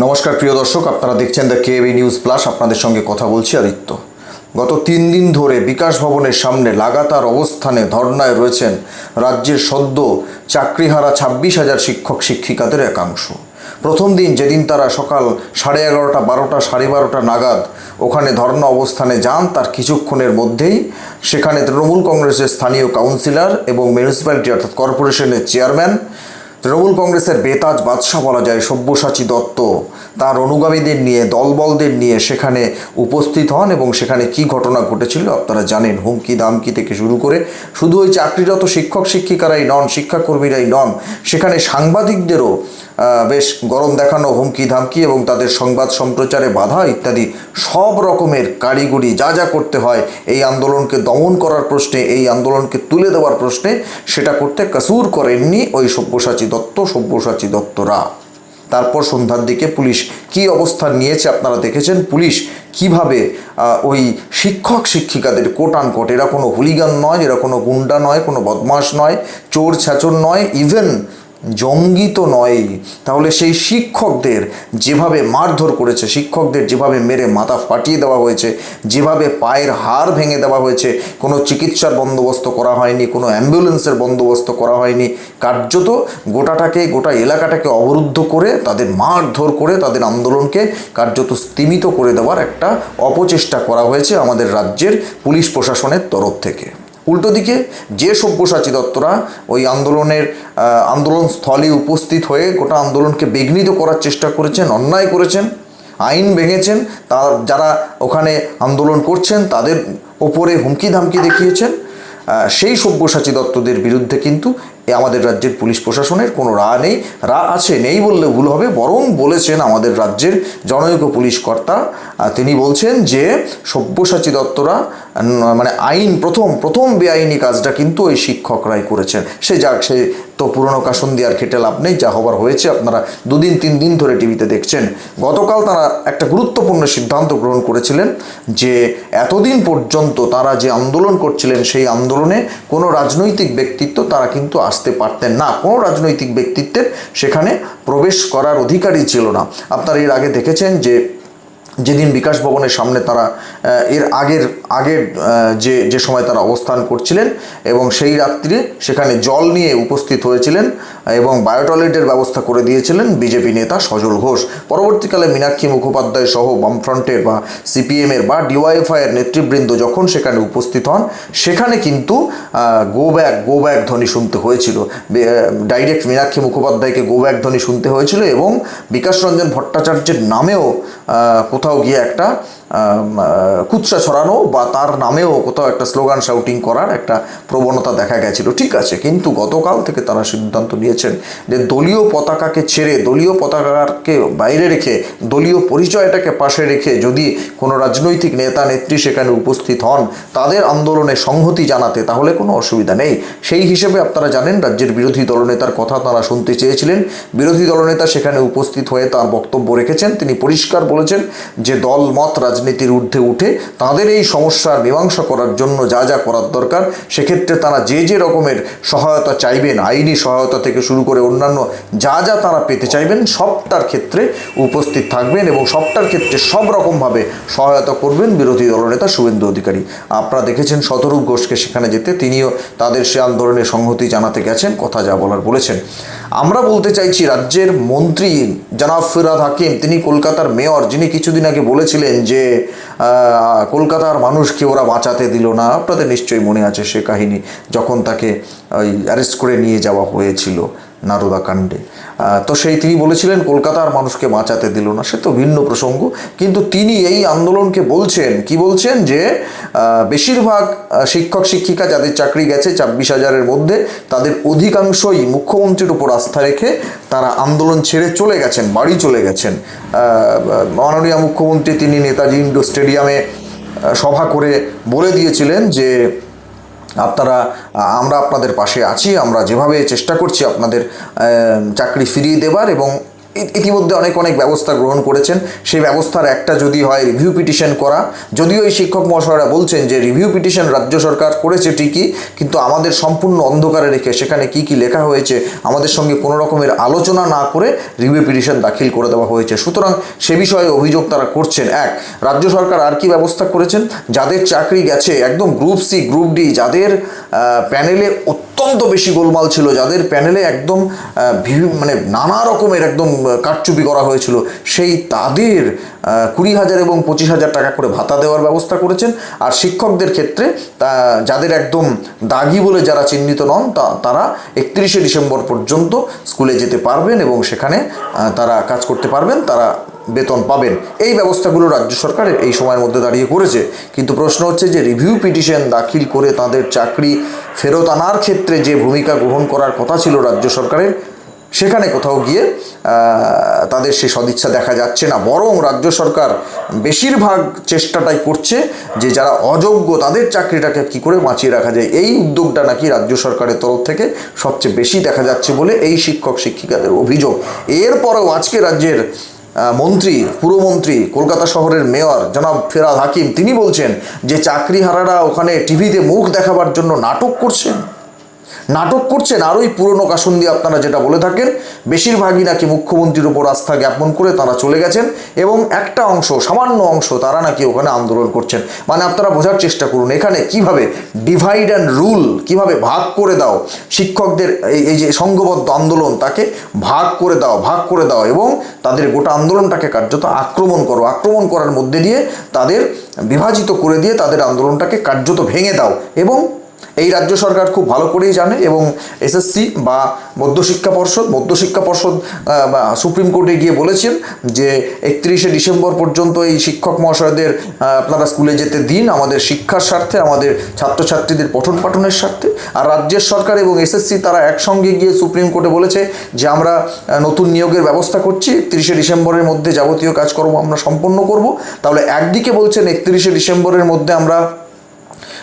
নমস্কার, প্রিয় দর্শক। আপনারা দেখছেন দ্য কেবি নিউজ প্লাস আপনাদের সঙ্গে কথা বলছি আদিত্য। গত তিন দিন ধরে বিকাশ ভবনের সামনে লাগাতার অবস্থানে ধর্নায় রয়েছেন রাজ্যের সদ্য চাকরিহারা ছাব্বিশ হাজার শিক্ষক, শিক্ষিকাদের একাংশ। প্রথম দিন যেদিন তারা সকাল সাড়ে এগারোটা, বারোটা, সাড়ে বারোটা নাগাদ ওখানে ধর্ণা অবস্থানে যান, তার কিছুক্ষণের মধ্যেই সেখানে তৃণমূল কংগ্রেসের স্থানীয় কাউন্সিলর এবং মিউনিসিপ্যালিটি অর্থাৎ কর্পোরেশনের চেয়ারম্যান তৃণমূল কংগ্রেসের বেতাজ বাদশাহ বলা যায় সব্যসাচী দত্ত। তার অনুগামীদের নিয়ে, দলবলদের নিয়ে সেখানে উপস্থিত হন এবং সেখানে কি ঘটনা ঘটেছিল আপনারা জানেন। হুমকি দামকি থেকে শুরু করে শুধু ওই চাকরিরত শিক্ষক শিক্ষিকারাই নন, শিক্ষাকর্মীরাই নন, সেখানে সাংবাদিকদেরও বেশ গরম দেখানো হুমকি ধামকি এবং তাদের সংবাদ সম্প্রচারে বাধা ইত্যাদি সব রকমের কারিগরি যা যা করতে হয়, এই আন্দোলনকে দমন করার প্রশ্নে, এই আন্দোলনকে তুলে দেওয়ার প্রশ্নে সেটা করতে কাসুর করেননি ওই সব্যসাচী দত্ত, সব্যসাচী দত্তরা। তারপর সন্ধ্যার দিকে পুলিশ কি অবস্থান নিয়েছে আপনারা দেখেছেন? পুলিশ কীভাবে ওই শিক্ষক শিক্ষিকাদের কোট আনকোট এরা কোনো হুলিগান নয়, এরা কোনো গুন্ডা নয়, কোনো বদমাশ নয়, চোর ছ্যাচর নয় ইভেন জঙ্গি তো নয়ই। তাহলে সেই শিক্ষকদের যেভাবে মারধর করেছে, শিক্ষকদের যেভাবে মেরে মাথা ফাটিয়ে দেওয়া হয়েছে, যেভাবে পায়ের হাড় ভেঙে দেওয়া হয়েছে, কোনো চিকিৎসার বন্দোবস্ত করা হয়নি, কোনো অ্যাম্বুলেন্সের বন্দোবস্ত করা হয়নি। কার্যত গোটাটাকে, গোটা এলাকাটাকে অবরুদ্ধ করে, তাদের মারধর করে, তাদের আন্দোলনকে কার্যত স্তিমিত করে দেওয়ার একটা অপচেষ্টা করা হয়েছে আমাদের রাজ্যের পুলিশ প্রশাসনের তরফ থেকে। উল্টো দিকে যে সব্যসাচী দত্তরা ওই আন্দোলনের আন্দোলন স্থলে উপস্থিত হয়ে গোটা আন্দোলনকে বিঘ্নিত করার চেষ্টা করেছেন, অন্যায় করেছেন, আইন ভেঙেছেন, তার যারা ওখানে আন্দোলন করছেন তাদের ওপরে হুমকি ধামকি দেখিয়েছেন সেই সব্যসাচী দত্তদের বিরুদ্ধে কিন্তু আমাদের রাজ্যের পুলিশ প্রশাসনের কোনো রা নেই, রা আছে, নেই বললে ভুল হবে, বরং বলেছেন আমাদের রাজ্যের জনৈক পুলিশ কর্তা। তিনি বলছেন যে সব্যসাচী দত্তরা মানে আইন, প্রথম প্রথম বেআইনি কাজটা কিন্তু ওই শিক্ষকরাই করেছেন। সে যাক, সে তো পুরনো কাসন দেওয়ার খেটে লাভ নেই, যা হবার হয়েছে। আপনারা দুদিন, তিন দিন ধরে টিভিতে দেখছেন। গতকাল তারা একটা গুরুত্বপূর্ণ সিদ্ধান্ত গ্রহণ করেছিলেন যে এতদিন পর্যন্ত তারা যে আন্দোলন করছিলেন, সেই আন্দোলনে কোনো রাজনৈতিক ব্যক্তিত্ব তারা কিন্তু আসতে পারতেন না। কোনো রাজনৈতিক ব্যক্তিত্বের সেখানে প্রবেশ করার অধিকারই ছিল না। আপনারা এর আগে দেখেছেন যে যেদিন বিকাশ ভবনের সামনে তারা এর আগের আগের যে যে সময় তারা অবস্থান করছিলেন এবং সেই রাত্রি সেখানে জল নিয়ে উপস্থিত হয়েছিলেন এবং বায়োটয়লেটের ব্যবস্থা করে দিয়েছিলেন বিজেপি নেতা সজল ঘোষ। পরবর্তীকালে মীনাক্ষী মুখোপাধ্যায় সহ বামফ্রন্টের বা সিপিএমের বা ডিওয়াইএফআইয়ের নেতৃবৃন্দ যখন সেখানে উপস্থিত হন, সেখানে কিন্তু গো ব্যাক গো ব্যাক ধ্বনি শুনতে হয়েছিল। ডাইরেক্ট মীনাক্ষী মুখোপাধ্যায়কে গো ব্যাক ধ্বনি শুনতে হয়েছিল এবং বিকাশ রঞ্জন ভট্টাচার্যের নামেও কোথাও গিয়ে একটা কুৎসা ছড়ানো বা তার নামেও কোথাও একটা স্লোগান শাউটিং করার একটা প্রবণতা দেখা গেছিল। ঠিক আছে, কিন্তু গতকাল থেকে তারা সিদ্ধান্ত নিয়েছেন যে দলীয় পতাকাকে ছেড়ে, দলীয় পতাকাকে বাইরে রেখে, দলীয় পরিচয়টাকে পাশে রেখে যদি কোনো রাজনৈতিক নেতা, নেত্রী সেখানে উপস্থিত হন, তাদের আন্দোলনে সংহতি জানাতে তাহলে কোনো অসুবিধা নেই। সেই হিসেবে আপনারা জানেন, রাজ্যের বিরোধী দলনেতার কথা তারা শুনতে চেয়েছিলেন। বিরোধী দলনেতা সেখানে উপস্থিত হয়ে তার বক্তব্য রেখেছেন। তিনি পরিষ্কার বলেছেন যে দল মত রাজনীতির ঊর্ধ্বে উঠে তাদের এই সমস্যার মীমাংসা করার জন্য যা যা করার দরকার, সেক্ষেত্রে তারা যে যে রকমের সহায়তা চাইবেন, আইনি সহায়তা থেকে শুরু করে অন্যান্য যা যা তারা পেতে চাইবেন, সবটার ক্ষেত্রে উপস্থিত থাকবেন এবং সবটার ক্ষেত্রে সব রকমভাবে সহায়তা করবেন বিরোধী দলনেতা শুভেন্দু অধিকারী। আপনারা দেখেছেন শতরূপ ঘোষকে সেখানে যেতে, তিনিও তাদের সে আন্দোলনে সংহতি জানাতে গেছেন, কথা যা বলার বলেছেন। আমরা বলতে চাইছি রাজ্যের মন্ত্রী জনাব ফিরাদ হাকিম, তিনি কলকাতার মেয়র, যিনি কিছুদিন আগে বলেছিলেন যে কলকাতার মানুষকে ওরা বাঁচাতে দিল না। আপনাদের নিশ্চয়ই মনে আছে সে কাহিনী, যখন তাকে ওই অ্যারেস্ট করে নিয়ে যাওয়া হয়েছিল। নারদা কাণ্ডে। তো সেই তিনি বলেছিলেন, কলকাতার মানুষকে বাঁচাতে দিল না। সে তো ভিন্ন প্রসঙ্গ। কিন্তু তিনি এই আন্দোলনকে বলছেন, কি বলছেন যে বেশিরভাগ শিক্ষক, শিক্ষিকা যাদের চাকরি গেছে ছাব্বিশ হাজারের মধ্যে, তাদের অধিকাংশই মুখ্যমন্ত্রীর উপর আস্থা রেখে তারা আন্দোলন ছেড়ে চলে গেছেন, বাড়ি চলে গেছেন। মাননীয় মুখ্যমন্ত্রী, তিনি নেতাজি ইন্ডো স্টেডিয়ামে সভা করে বলে দিয়েছিলেন যে আপনারা আমরা আপনাদের পাশে আছি আমরা যেভাবে চেষ্টা করছি আপনাদের চাকরি ফিরিয়ে দেবার এবং ইতিমধ্যে অনেক অনেক ব্যবস্থা গ্রহণ করেছেন। সেই ব্যবস্থার একটা যদি হয় রিভিউ পিটিশন করা, যদিও এই শিক্ষক মহাশয়রা বলছেন যে রিভিউ পিটিশন রাজ্য সরকার করেছে ঠিকই, কিন্তু আমাদের সম্পূর্ণ অন্ধকারে রেখে সেখানে কি কি লেখা হয়েছে, আমাদের সঙ্গে কোনো রকমের আলোচনা না করে রিভিউ পিটিশন দাখিল করে দেওয়া হয়েছে। সুতরাং সে বিষয়ে অভিযোগ তারা করছেন। এক, রাজ্য সরকার আর কি ব্যবস্থা করেছেন? যাদের চাকরি গেছে, একদম গ্রুপ সি গ্রুপ ডি যাদের প্যানেলে অত্যন্ত বেশি গোলমাল ছিল, যাদের প্যানেলে একদম মানে নানা রকমের একদম কারচুপি করা হয়েছিল, সেই তাদের কুড়ি হাজার এবং পঁচিশ হাজার টাকা করে ভাতা দেওয়ার ব্যবস্থা করেছেন। আর শিক্ষকদের ক্ষেত্রে, তা, যাদের একদম দাগি বলে যারা চিহ্নিত নন, তা, তারা একত্রিশে ডিসেম্বর পর্যন্ত স্কুলে যেতে পারবেন এবং সেখানে তারা কাজ করতে পারবেন, তারা বেতন পাবেন। এই ব্যবস্থাগুলো রাজ্য সরকারের এই সময়ের মধ্যে দাঁড়িয়ে করেছে। কিন্তু প্রশ্ন হচ্ছে যে, রিভিউ পিটিশন দাখিল করে তাদের চাকরি ফেরত আনার ক্ষেত্রে যে ভূমিকা গ্রহণ করার কথা ছিল রাজ্য সরকারের সেখানে কোথাও গিয়ে তাদের সে সদিচ্ছা দেখা যাচ্ছে না। বরং রাজ্য সরকার বেশিরভাগ চেষ্টাটাই করছে যে যারা অযোগ্য তাদের চাকরিটাকে কি করে বাঁচিয়ে রাখা যায়। এই উদ্যোগটা নাকি রাজ্য সরকারের তরফ থেকে সবচেয়ে বেশি দেখা যাচ্ছে বলে এই শিক্ষক শিক্ষিকাদের অভিযোগ। এরপরেও আজকে রাজ্যের মন্ত্রী, পুরমন্ত্রী, কলকাতা শহরের মেয়র জনাব ফেরাদ হাকিম, তিনি বলছেন যে চাকরিহারারা ওখানে টিভিতে মুখ দেখাবার জন্য নাটক করছেন। নাটক করছেন আর ওই পুরনো দিয়ে আপনারা যেটা বলে থাকেন, বেশিরভাগই নাকি মুখ্যমন্ত্রীর উপর আস্থা জ্ঞাপন করে তারা চলে গেছেন এবং একটা অংশ, সামান্য অংশ তারা নাকি ওখানে আন্দোলন করছেন। মানে আপনারা বোঝার চেষ্টা করুন, এখানে কীভাবে ডিভাইড অ্যান্ড রুল কীভাবে ভাগ করে দাও, শিক্ষকদের এই যে সংঘবদ্ধ আন্দোলন তাকে ভাগ করে দাও, ভাগ করে দাও এবং তাদের গোটা আন্দোলনটাকে কার্যত আক্রমণ করো। আক্রমণ করার মধ্যে দিয়ে তাদের বিভাজিত করে দিয়ে তাদের আন্দোলনটাকে কার্যত ভেঙে দাও এবং এই রাজ্য সরকার খুব ভালো করেই জানে এবং এসএসসি বা মধ্যশিক্ষা পর্ষদ মধ্যশিক্ষা পর্ষদ সুপ্রিম কোর্টে গিয়ে বলেছেন যে একত্রিশে ডিসেম্বর পর্যন্ত এই শিক্ষক মহাশয়দের আপনারা স্কুলে যেতে দিন। আমাদের শিক্ষার স্বার্থে, আমাদের ছাত্রছাত্রীদের পঠন পাঠনের স্বার্থে। আর রাজ্যের সরকার এবং এসএসসি তারা একসঙ্গে গিয়ে সুপ্রিম কোর্টে বলেছে যে আমরা নতুন নিয়োগের ব্যবস্থা করছি। একত্রিশে ডিসেম্বরের মধ্যে যাবতীয় কাজকর্ম আমরা সম্পন্ন করব। তাহলে একদিকে বলছেন একত্রিশে ডিসেম্বরের মধ্যে আমরা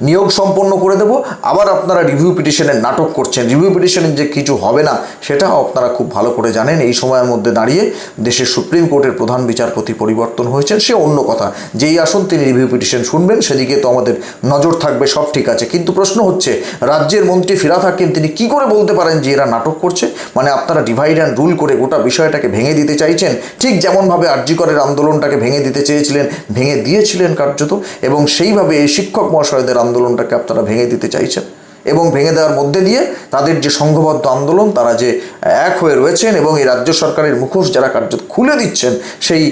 নিয়োগ সম্পন্ন করে দেব। আবার আপনারা রিভিউ পিটিশনের নাটক করছেন। রিভিউ পিটিশনের যে কিছু হবে না, সেটাও আপনারা খুব ভালো করে জানেন। এই সময়ের মধ্যে দাঁড়িয়ে দেশের সুপ্রিম কোর্টের প্রধান বিচারপতি পরিবর্তন হয়েছেন, সে অন্য কথা। যেই আসুন তিনি রিভিউ পিটিশন শুনবেন, সেদিকে তো আমাদের নজর থাকবে, সব ঠিক আছে। কিন্তু প্রশ্ন হচ্ছে, রাজ্যের মন্ত্রী ফিরাত হাকিম তিনি কি করে বলতে পারেন যে এরা নাটক করছে? মানে আপনারা ডিভাইড অ্যান্ড রুল করে গোটা বিষয়টাকে ভেঙে দিতে চাইছেন? ঠিক যেমনভাবে আরজিকরের আন্দোলনটাকে ভেঙে দিতে চেয়েছিলেন, ভেঙে দিয়েছিলেন কার্যত। এবং সেইভাবে এই শিক্ষক মহাশয়দের আন্দোলনটাকে আপনারা ভেঙে দিতে চাইছেন। এবং ভেঙে দেওয়ার মধ্যে দিয়ে তাদের যে সংঘবদ্ধ আন্দোলন, তারা যে এক হয়ে রয়েছেন এবং এই রাজ্য সরকারের মুখোশ যারা কার্য খুলে দিচ্ছেন, সেই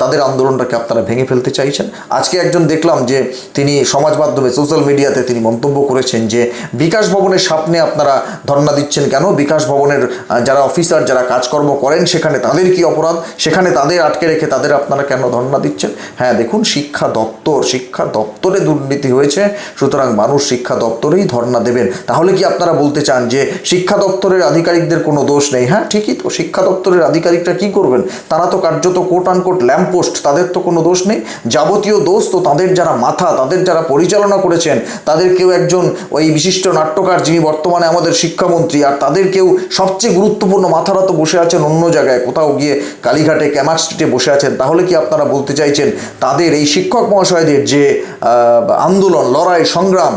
তাদের আন্দোলনটাকে আপনারা ভেঙে ফেলতে চাইছেন। আজকে একজন দেখলাম যে, তিনি সমাজ মাধ্যমে, সোশ্যাল মিডিয়াতে তিনি মন্তব্য করেছেন যে, বিকাশ ভবনের সামনে আপনারা ধর্ণা দিচ্ছেন কেন? বিকাশ ভবনের যারা অফিসার, যারা কাজকর্ম করেন, সেখানে তাদের কি অপরাধ? সেখানে তাদের আটকে রেখে তাদের আপনারা কেন ধর্ণা দিচ্ছেন? হ্যাঁ দেখুন, শিক্ষা দপ্তর, শিক্ষা দপ্তরে দুর্নীতি হয়েছে, সুতরাং মানুষ শিক্ষা দপ্তরেই ধর্ণা দেবেন। তাহলে কি আপনারা বলতে চান যে শিক্ষা দপ্তরের আধিকারিকদের কোনো দোষ নেই? হ্যাঁ ঠিকই তো। শিক্ষা দপ্তরের আধিকারিকরা কি করবেন? তারা তো কার্যত কোট আনকোট ল্যাম্পপোস্ট তাদের তো কোনো দোষ নেই। যাবতীয় দোষ তো তাদের যারা মাথা, তাদের যারা পরিচালনা করেছেন, তাদের কেউ একজন ওই বিশিষ্ট নাট্যকার যিনি বর্তমানে আমাদের শিক্ষামন্ত্রী, আর তাদের কেউ সবচেয়ে গুরুত্বপূর্ণ মাথারা তো বসে আছেন অন্য জায়গায়, কোথাও গিয়ে কালীঘাটে ক্যামাক স্ট্রিটে বসে আছেন, তাহলে কি আপনারা বলতে চাইছেন তাদের এই শিক্ষক মহাশয়দের যে আন্দোলন, লড়াই, সংগ্রাম,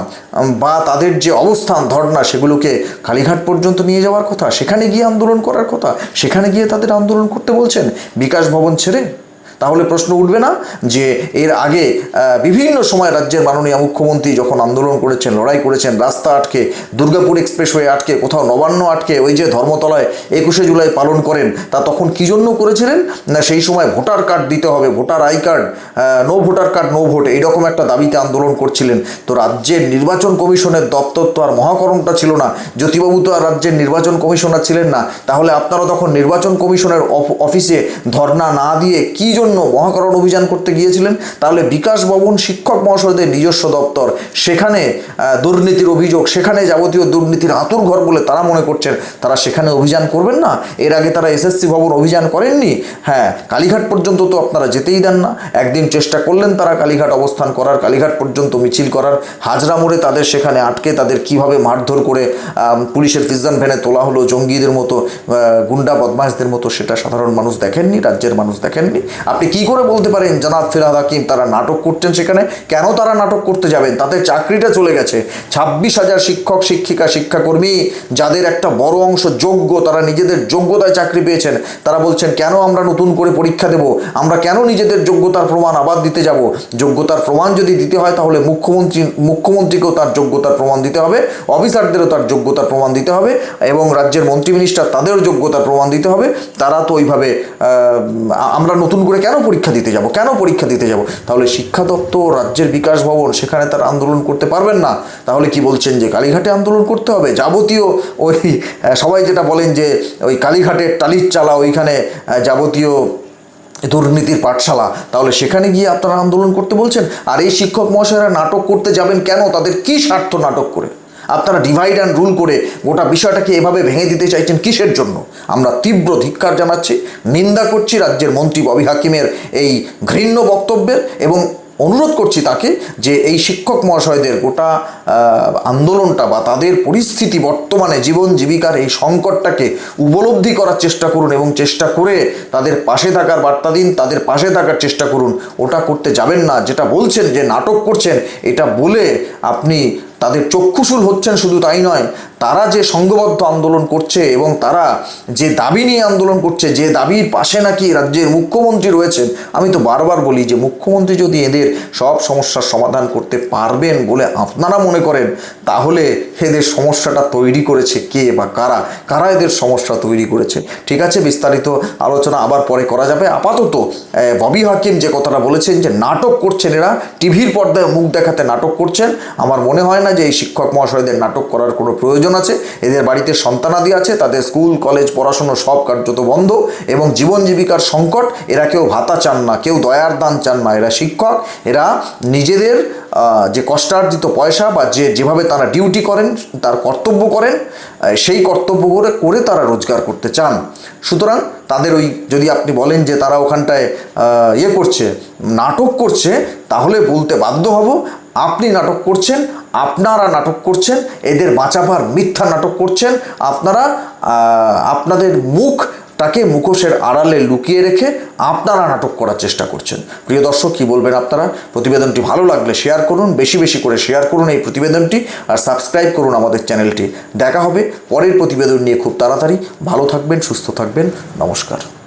বা তাদের যে অবস্থান, ধর্ণা, সেগুলোকে কালীঘাট পর্যন্ত নিয়ে যাওয়ার কথা, সেখানে গিয়ে আন্দোলন করার কথা, সেখানে গিয়ে তাদের আন্দোলন করতে বলছেন বিকাশ ভবন ছেড়ে? তাহলে প্রশ্ন উঠবে না যে এর আগে বিভিন্ন সময় রাজ্যের মাননীয় মুখ্যমন্ত্রী যখন আন্দোলন করেছেন, লড়াই করেছেন, রাস্তা আটকে, দুর্গাপুর এক্সপ্রেসওয়ে আটকে, কোথাও নবান্ন আটকে, ওই যে ধর্মতলায় একুশে জুলাই পালন করেন, তা তখন কী জন্য করেছিলেন? না সেই সময় ভোটার কার্ড দিতে হবে, voter I card no voter card, no vote, এইরকম একটা দাবিতে আন্দোলন করছিলেন। তো রাজ্যের নির্বাচন কমিশনের দপ্তর তো আর মহাকরণটা ছিল না। জ্যোতিবাবু তো আর রাজ্যের নির্বাচন কমিশনার ছিলেন না। তাহলে আপনারা তখন নির্বাচন কমিশনের অফ- অফিসে ধর্ণা না দিয়ে কী জন্য জন্য মহাকরণ অভিযান করতে গিয়েছিলেন। তাহলে বিকাশ ভবন শিক্ষক মহাশয়দের নিজস্ব দপ্তর। সেখানে দুর্নীতির অভিযোগ, সেখানে যাবতীয় দুর্নীতির আতুর ঘর বলে তারা মনে করছেন। তারা সেখানে অভিযান করবেন না। এর আগে তারা এসএসসি ভবন অভিযান করেননি। হ্যাঁ কালীঘাট পর্যন্ত তো আপনারা যেতেই দেন না। একদিন চেষ্টা করলেন তারা কালীঘাট অবস্থান করার, কালীঘাট পর্যন্ত মিছিল করার। হাজরা মোড়ে তাদের সেখানে আটকে তাদের কীভাবে মারধর করে পুলিশের প্রিজন ভ্যানে তোলা হলো জঙ্গিদের মতো গুন্ডা বদমাশদের মতো, সেটা সাধারণ মানুষ দেখেননি, রাজ্যের মানুষ দেখেননি। আপনি কি করে বলতে পারেন, জনাব ফিরাদ হাকিম, তারা নাটক করছেন সেখানে? কেন তারা নাটক করতে যাবেন? তাদের চাকরিটা চলে গেছে। ছাব্বিশ হাজার শিক্ষক, শিক্ষিকা, শিক্ষাকর্মী, যাদের একটা বড় অংশ যোগ্য, তারা নিজেদের যোগ্যতায় চাকরি পেয়েছেন। তারা বলছেন, কেন আমরা নতুন করে পরীক্ষা দেব? আমরা কেন নিজেদের যোগ্যতার প্রমাণ আবার দিতে যাব? যোগ্যতার প্রমাণ যদি দিতে হয়, তাহলে মুখ্যমন্ত্রী, মুখ্যমন্ত্রীকেও তার যোগ্যতার প্রমাণ দিতে হবে, অফিসারদেরও তার যোগ্যতার প্রমাণ দিতে হবে এবং রাজ্যের মন্ত্রী মিনিস্টার তাদেরও যোগ্যতার প্রমাণ দিতে হবে। তারা তো ওইভাবে আমরা নতুন করে কেন পরীক্ষা দিতে যাব? কেন পরীক্ষা দিতে যাব? তাহলে শিক্ষা দপ্তর, রাজ্যের বিকাশ ভবন, সেখানে তার আন্দোলন করতে পারবেন না। তাহলে কি বলছেন যে কালীঘাটে আন্দোলন করতে হবে? যাবতীয় ওই সবাই যেটা বলেন যে ওই কালীঘাটের টালির চালা, ওইখানে যাবতীয় দুর্নীতির পাঠশালা, তাহলে সেখানে গিয়ে আপনারা আন্দোলন করতে বলছেন? আর এই শিক্ষক মহাশয়রা নাটক করতে যাবেন কেন? তাদের কি স্বার্থ নাটক করে? আপনারা ডিভাইড অ্যান্ড রুল করে গোটা বিষয়টাকে এভাবে ভেঙে দিতে চাইছেন কিসের জন্য? আমরা তীব্র ধিক্কার জানাচ্ছি, নিন্দা করছি রাজ্যের মন্ত্রী ববি হাকিমের এই ঘৃণ্য বক্তব্যের এবং অনুরোধ করছি তাকে যে এই শিক্ষক মহাশয়দের গোটা আন্দোলনটা বা তাদের পরিস্থিতি, বর্তমানে জীবন জীবিকার এই সংকটটাকে উপলব্ধি করার চেষ্টা করুন এবং চেষ্টা করে তাদের পাশে থাকার বার্তা দিন, তাদের পাশে থাকার চেষ্টা করুন। ওটা করতে যাবেন না। যেটা বলছেন, যে নাটক করছেন, এটা বলে আপনি তাদের চক্ষুশূল হচ্ছেন শুধু তাই নয় তারা যে সংঘবদ্ধ আন্দোলন করছে এবং তারা যে দাবি নিয়ে আন্দোলন করছে, যে দাবির পাশে নাকি রাজ্যের মুখ্যমন্ত্রী রয়েছেন, আমি তো বারবার বলি যে মুখ্যমন্ত্রী যদি এদের সব সমস্যার সমাধান করতে পারবেন বলে আপনারা মনে করেন, তাহলে এদের সমস্যাটা তৈরি করেছে কে বা কারা? কারা এদের সমস্যা তৈরি করেছে? ঠিক আছে, বিস্তারিত আলোচনা আবার পরে করা যাবে। আপাতত ববি হাকিম যে কথাটা বলেছেন যে নাটক করছেন এরা, টিভির পর্দায় মুখ দেখাতে নাটক করছেন, আমার মনে হয় না যে এই শিক্ষক মহাশয়দের নাটক করার কোনো প্রয়োজন আছে, এদের বাড়িতে সন্তানাদি আছে, তাদের স্কুল, কলেজ, পড়াশুনো সব কার্যত বন্ধ এবং জীবন জীবিকার সংকট, এরা কেউ ভাতা চান না, কেউ দয়ার দান চান না, এরা শিক্ষক, এরা নিজেদের যে কষ্টার্জিত পয়সা বা যে যেভাবে তারা ডিউটি করেন, তার কর্তব্য করেন সেই কর্তব্য করে করে তারা রোজগার করতে চান। সুতরাং তাদের ওই যদি আপনি বলেন যে তারা ওখানটায় ইয়ে করছে, নাটক করছে, তাহলে বলতে বাধ্য হব আপনি নাটক করছেন, আপনারা নাটক করছেন, এদের বাঁচাবার মিথ্যা নাটক করছেন, আপনারা আপনাদের মুখ তাকে মুখোশের আড়ালে লুকিয়ে রেখে আপনারা নাটক করার চেষ্টা করছেন। প্রিয় দর্শক, কী বলবেন আপনারা? প্রতিবেদনটি ভালো লাগলে শেয়ার করুন, বেশি বেশি করে শেয়ার করুন এই প্রতিবেদনটি আর সাবস্ক্রাইব করুন আমাদের চ্যানেলটি দেখা হবে পরের প্রতিবেদন নিয়ে খুব তাড়াতাড়ি। ভালো থাকবেন, সুস্থ থাকবেন। নমস্কার।